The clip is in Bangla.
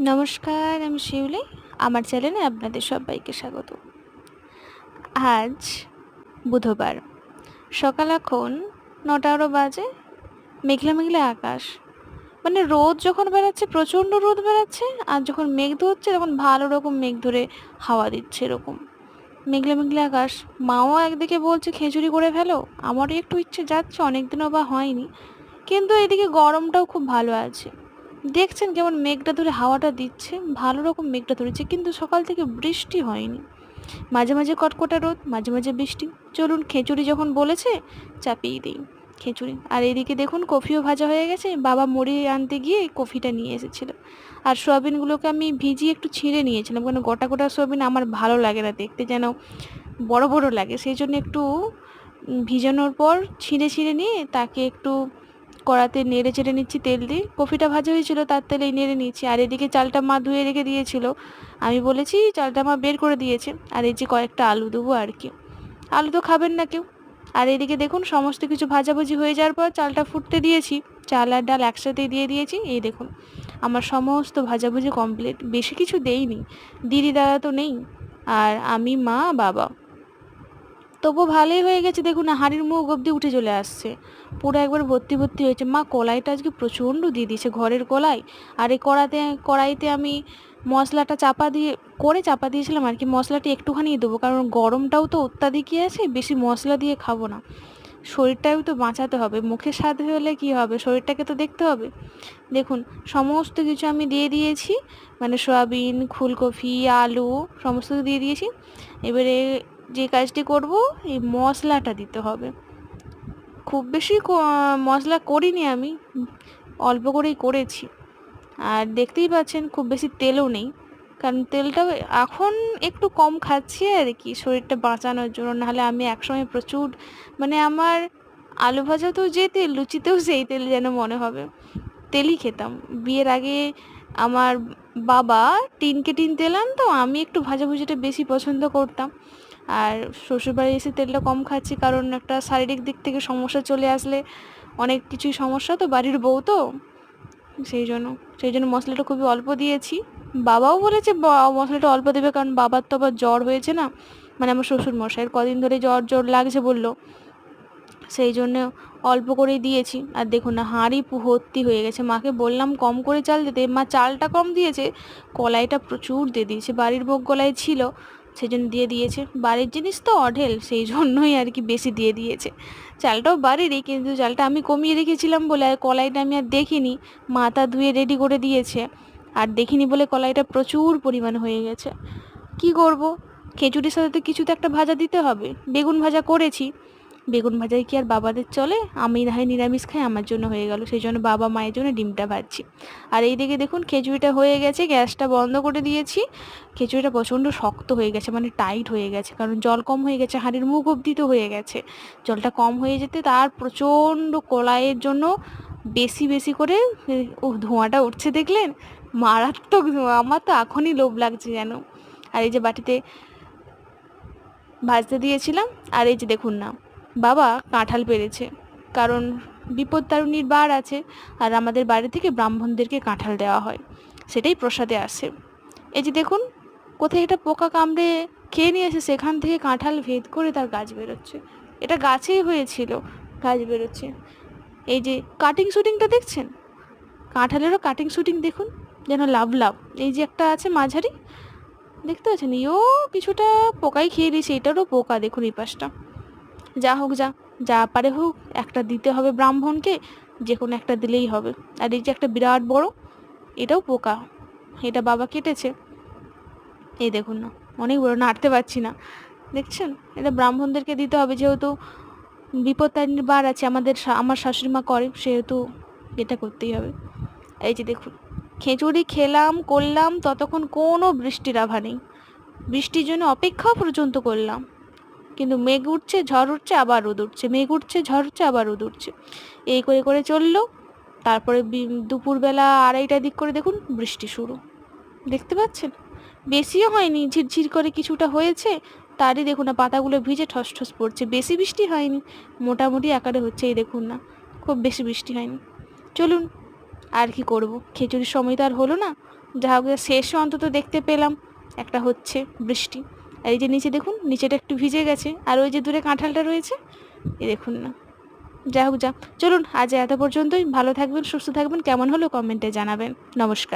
নমস্কার, আমি শিউলি। আমার চ্যানেলে আপনাদের সবাইকে স্বাগত। আজ বুধবার। সকাল এখন নটা আরও বাজে। মেঘলা মেঘলা আকাশ। মানে রোদ যখন বেড়াচ্ছে, প্রচণ্ড রোদ বেড়াচ্ছে, আর যখন মেঘ ধরছে, তখন ভালো রকম মেঘ ধরে হাওয়া দিচ্ছে এরকম। মেঘলা মেঘলা আকাশ। মাও একদিকে বলছে, খিচুড়ি করে ফেলো। আমারও একটু ইচ্ছে যাচ্ছে অনেক দিনও বা হয়নি। কিন্তু এদিকে গরমটাও খুব ভালো আছে। দেখছেন কেমন মেঘটা ধরে হাওয়াটা দিচ্ছে, ভালো রকম মেঘটা ধরেছে, কিন্তু সকাল থেকে বৃষ্টি হয়নি। মাঝে মাঝে কটকটা রোদ, মাঝে মাঝে বৃষ্টি। চলুন খিচুড়ি যখন বলেছে, চাপিয়ে দিই খিচুড়ি। আর এদিকে দেখুন, কফিও ভাজা হয়ে গেছে, বাবা মুড়ি আনতে গিয়ে কফিটা নিয়ে এসেছিল। আর সোয়াবিনগুলোকে আমি ভিজিয়ে একটু ছিঁড়ে নিয়েছিলাম কারণ গোটা গোটা সোয়াবিন আমার ভালো লাগে না, দেখতে যেন বড় বড় লাগে। সেই জন্য একটু ভিজানোর পর ছিঁড়ে ছিঁড়ে নিয়ে তাকে একটু কড়াতে নেড়ে চেড়ে নিচ্ছি তেল দিয়ে। কফিটা ভাজা হয়েছিল, তার তেলেই নেড়ে নিচ্ছি। আর এদিকে চালটা মা ধুয়ে রেখে দিয়েছিল। আমি বলেছি, চালটা মা বের করে দিয়েছে। আর এই যে কয়েকটা আলু দেবো আর কি। আলু তো খাবেন না কেউ? আর এদিকে দেখুন, সমস্ত কিছু ভাজাভুজি হয়ে যাওয়ার পর চালটা ফুটতে দিয়েছি। চাল আর ডাল একসাথেই দিয়ে দিয়েছি। এই দেখুন, আমার সমস্ত ভাজাভুজি কমপ্লিট। বেশি কিছু দেইনি। দিদি দাদা তো নেই। আর আমি মা, বাবা। তবু ভালোই হয়ে গেছে। দেখুন, হাঁড়ির মুখ অবধি উঠে চলে আসছে। পুরো একবার ভর্তি ভর্তি হয়েছে। মা কলাইটা আজকে প্রচণ্ড দিয়ে দিয়েছে, ঘরের কলাই। আর এই কড়াতে, কড়াইতে আমি মশলাটা চাপা দিয়ে, করে চাপা দিয়েছিলাম আর কি। মশলাটি একটুখানি দেবো, কারণ গরমটাও তো অত্যাধিকই আছে, বেশি মশলা দিয়ে খাব না। শরীরটাও তো বাঁচাতে হবে। মুখে স্বাদ হলে কি হবে? শরীরটাকে তো দেখতে হবে। দেখুন, সমস্ত কিছু আমি দিয়ে দিয়েছি। মানে সয়াবিন, ফুলকপি, আলু, সমস্ত দিয়ে দিয়েছি। এবারে যে কাজটি করব, এই মশলাটা দিতে হবে। খুব বেশি মশলা করিনি আমি, অল্প করেই করেছি। আর দেখতেই পাচ্ছেন খুব বেশি তেলও নেই, কারণ তেলটা এখন একটু কম খাচ্ছি আর কি, শরীরটা বাঁচানোর জন্য। নাহলে আমি একসময় প্রচুর মানে আমার আলু ভাজা তো যে তেল, লুচিতেও সেই তেল যেন মনে হবে, তেলই খেতাম। বিয়ের আগে আমার বাবা টিনকে টিন তেল আনতো, আমি একটু ভাজাভুজিটা বেশি পছন্দ করতাম। আর শ্বশুরবাড়ি এসে তেলটা কম খাচ্ছি কারণ একটা শারীরিক দিক থেকে সমস্যা চলে আসলে অনেক কিছুই সমস্যা তো বাড়ির বউ তো। সেই জন্য সেই জন্য মশলাটা খুবই অল্প দিয়েছি। বাবাও বলেছে মশলাটা অল্প দেবে কারণ বাবার তো আবার জ্বর হয়েছে না। মানে আমার শ্বশুর মশাইয়ের কদিন ধরে জ্বর জ্বর লাগছে বলল। সেই জন্য অল্প করেই দিয়েছি। আর দেখুন না, হাঁড়ি ভর্তি হয়ে গেছে। মাকে বললাম, কম করে চাল দিতে মা চালটা কম দিয়েছে, কলাইটা প্রচুর দিয়ে দিয়েছে। বাড়ির ভোগ কলাই ছিল সেই জন্য দিয়ে দিয়েছে। বাড়ির জিনিস তো অঢেল, সেই জন্যই আর কি বেশি দিয়ে দিয়েছে। চালটাও বাড়িরই, কিন্তু চালটা আমি কমিয়ে রেখেছিলাম বলে আর কলাইটা আমি আর দেখিনি। মাথা ধুয়ে রেডি করে দিয়েছে। আর দেখিনি বলে কলাইটা প্রচুর পরিমাণ হয়ে গেছে। কি করব? খিচুড়ির সাথে তো কিছু তো একটা ভাজা দিতে হবে। বেগুন ভাজা করেছি। বেগুন ভাজাই কি আর বাবাদের চলে? আমি না হয় নিরামিষ খাই, আমার জন্য হয়ে গেল। সেই জন্য বাবা মায়ের জন্য ডিমটা ভাজছি। আর এই দিকে দেখুন খিচুড়িটা হয়ে গেছে, গ্যাসটা বন্ধ করে দিয়েছি। খিচুড়িটা প্রচণ্ড শক্ত হয়ে গেছে মানে টাইট হয়ে গেছে, কারণ জল কম হয়ে গেছে, হাঁড়ির মুখ অবধি তো হয়ে গেছে। জলটা কম হয়ে যেতে তার প্রচণ্ড কড়াইয়ের জন্য বেশি বেশি করে ও ধোঁয়াটা উঠছে, দেখলেন? মারাত্মক ধোঁয়া, আমার তো এখনই লোভ লাগছে যেন। আর এই যে বাটিতে ভাজতে দিয়েছিলাম, আর এই যে দেখুন না বাবা কাঁঠাল পেরেছে। কারণ বিপদ তারুণীর বার আছে আর আমাদের বাড়ি থেকে ব্রাহ্মণদেরকে কাঁঠাল দেওয়া হয়। সেটাই প্রসাদে আসে। এই যে দেখুন, কোথায় একটা পোকা কামড়ে খেয়ে নিয়ে এসে সেখান থেকে কাঁঠাল ভেদ করে তার গাছ বেরোচ্ছে। এটা গাছেই হয়েছিল, গাছ বেরোচ্ছে। এই যে কাটিং শুটিংটা দেখছেন? কাঁঠালেরও কাটিং শুটিং দেখুন, যেন লাভ লাভ। এই যে একটা আছে মাঝারি, দেখতে পাচ্ছেন? ইও কিছুটা পোকাই খেয়ে দিয়েছে এটারও পোকা, দেখুন এই পাশটা। যা হোক যা যা পারে হোক, একটা দিতে হবে ব্রাহ্মণকে, যে কোনো একটা দিলেই হবে। আর এই যে একটা বিরাট বড়, এটাও পোকা, এটা বাবা কেটেছে। এই দেখুন না, অনেক বড়, নাড়তে পারছি না। দেখছেন? এটা ব্রাহ্মণদেরকে দিতে হবে, যেহেতু বিপত্তারিণীর বার আছে, আমাদের আমার শাশুড়ি মা করে, সেহেতু এটা করতেই হবে। এই যে দেখুন, খিচুড়ি খেলাম, করলাম, ততক্ষণ কোনো বৃষ্টির আভা নেই। বৃষ্টির জন্য অপেক্ষা পর্যন্ত করলাম। কিন্তু মেঘ উঠছে, ঝড় উঠছে, আবার রোদ উঠছে। মেঘ উঠছে, ঝড় উঠছে, আবার রোদ উঠছে। এই করে করে চলল। তারপরে দুপুরবেলা আড়াইটা দিক করে দেখুন বৃষ্টি শুরু। দেখতে পাচ্ছেন? বেশিও হয়নি, ঝিরঝির করে কিছুটা হয়েছে। তারই দেখুন না, পাতাগুলো ভিজে ঠস ঠস পড়ছে। বেশি বৃষ্টি হয়নি, মোটামুটি আকারে হচ্ছে, এই দেখুন না, খুব বেশি বৃষ্টি হয়নি। চলুন, আর কি করব? খিচুড়ির সময় তো আর হলো না। যা হোক শেষে অন্তত দেখতে পেলাম। একটা হচ্ছে বৃষ্টি। এই যে নিচে দেখুন, নিচেটা একটু ভিজে গেছে। আর ওই যে দূরে কাঁঠালটা রয়েছে, এ দেখুন না। যা হোক, যা। চলুন, আজ এত পর্যন্তই। ভালো থাকবেন, সুস্থ থাকবেন। কেমন হলো কমেন্টে জানাবেন। নমস্কার।